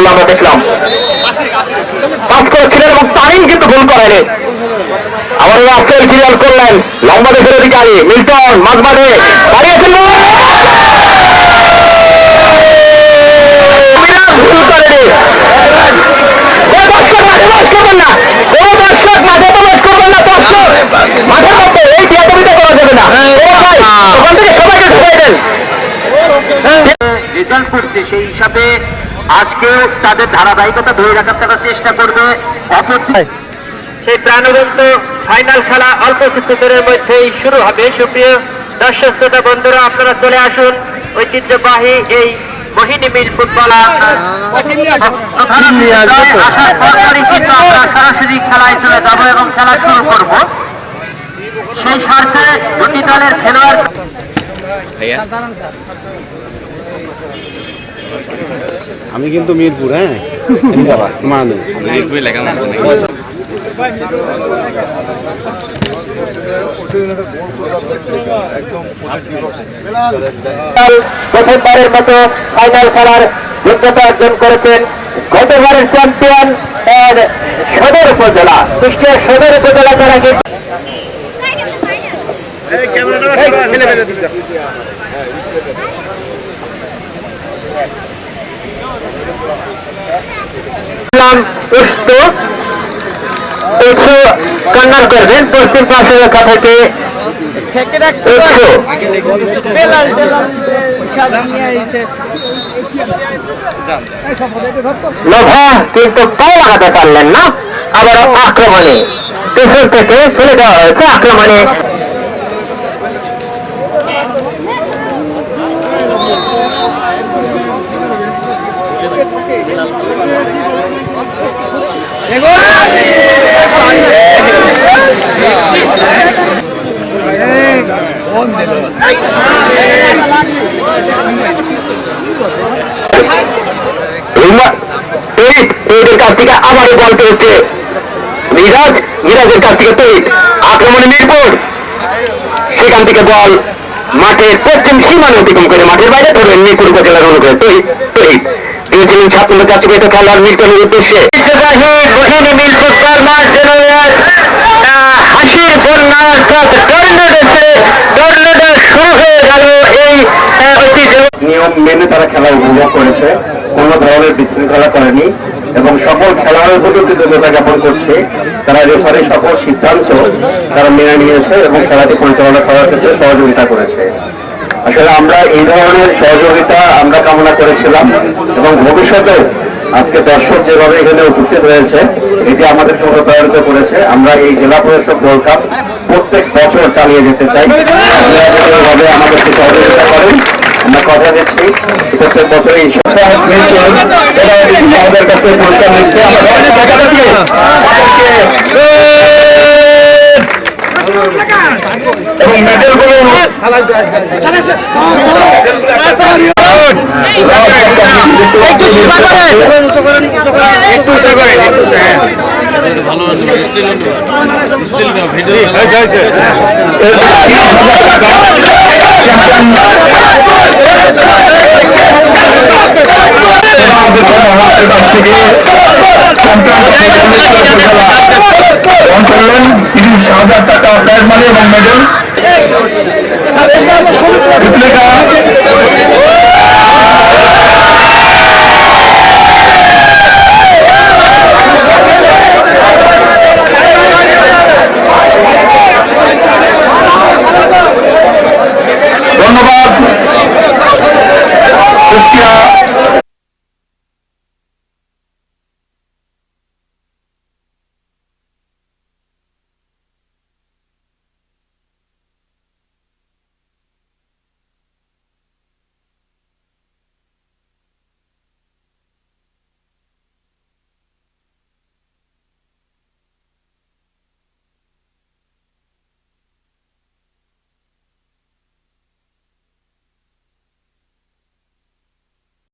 গোল আমরা দেখলাম। পাস করেছিলেন এবং তারিম কিন্তু গোল করেনি। আবার রাস্তায় ক্লিয়ার করলেন। লম্বা দেখের অধিকারী মিল্টন, মাঝমাঠে দাঁড়িয়েছেন মধ্যে এই করা যাবে না। সেই হিসাবে আজকেও তাদের ধারাবাহিকতা ধরে রাখার তারা চেষ্টা করবে। সেই প্রাণবন্ত ফাইনাল খেলা অল্প কিছুদিনের মধ্যেই শুরু হবে। সুপ্রিয় দর্শক শ্রোতা বন্ধুরা আপনারা চলে আসুন। ঐতিহ্যবাহী এই মোহিনী মিল ফুটবল কিন্তু আমরা সরাসরি খেলায় চলে যাব এবং খেলা শুরু করব। সেই স্বার্থে দুটি দলের খেলোয়াড় আমি কিন্তু মিরপুর হ্যাঁ? মানে প্রথমবারের মতো ফাইনাল খেলার যোগ্যতা অর্জন করেছেন গতবারের চ্যাম্পিয়ন সদর উপজেলা কুষ্টিয়া সদর উপজেলা যারা কিন্তু উষ্ট একশো করবেন, পশ্চিম পাশে রেখা থেকে একশো লোভা লাগাতে পারলেন না, আবার আক্রমণে। পেছন থেকে ফেলে দেওয়া হয়েছে আক্রমণে। তৈরির কাছ থেকে আবারও বল পেয়েছে মিরাজ, মিরাজের কাছ থেকে তৈরি আক্রমণে মিরপুর সেখান থেকে বল, মাঠের পশ্চিম সীমানা অতিক্রম করে মাঠের বাইরে ধরবেন মিরপুর উপজেলার অনুগ্রহে তৈরি তৈরি দিয়েছিলেন নম্বর চারটি পেতে খেলোয়াড় মিল্টনের উদ্দেশ্যে হাসির বন্যা অর্থাৎ টর্নেডোতে টর্নেডো শুরু হয়ে গেল এই নিয়ম মেনে তারা খেলা উপভোগ করেছে কোনো ধরনের বিশৃঙ্খলা করেনি এবং সকল খেলোয়াড়ের প্রতি কৃতজ্ঞতা জ্ঞাপন করছে। তারা রেফারি সকল সিদ্ধান্ত তারা মেনে নিয়েছে এবং খেলাটি পরিচালনা করার ক্ষেত্রে সহযোগিতা করেছে। আসলে আমরা এই ধরনের সহযোগিতা আমরা কামনা করেছিলাম এবং ভবিষ্যতেও আজকে দর্শক যেভাবে এখানে উপস্থিত হয়েছে এটি আমাদের অনুপ্রাণিত করেছে। আমরা এই জেলা পরিষদ গোল্ড কাপ প্রত্যেক বছর চালিয়ে যেতে চাই। এভাবে আমাদেরকে সহযোগিতা করেন, আমরা কথা দিচ্ছি। প্রত্যেক বছর এই আমাদের কাছে পুরস্কার নিচ্ছে আমরা সবাই আমাদেরকে এবং মেডেলগুলো অঞ্চলের তিরিশ হাজার টাকা প্রাইজ মানি এবং মেডেল República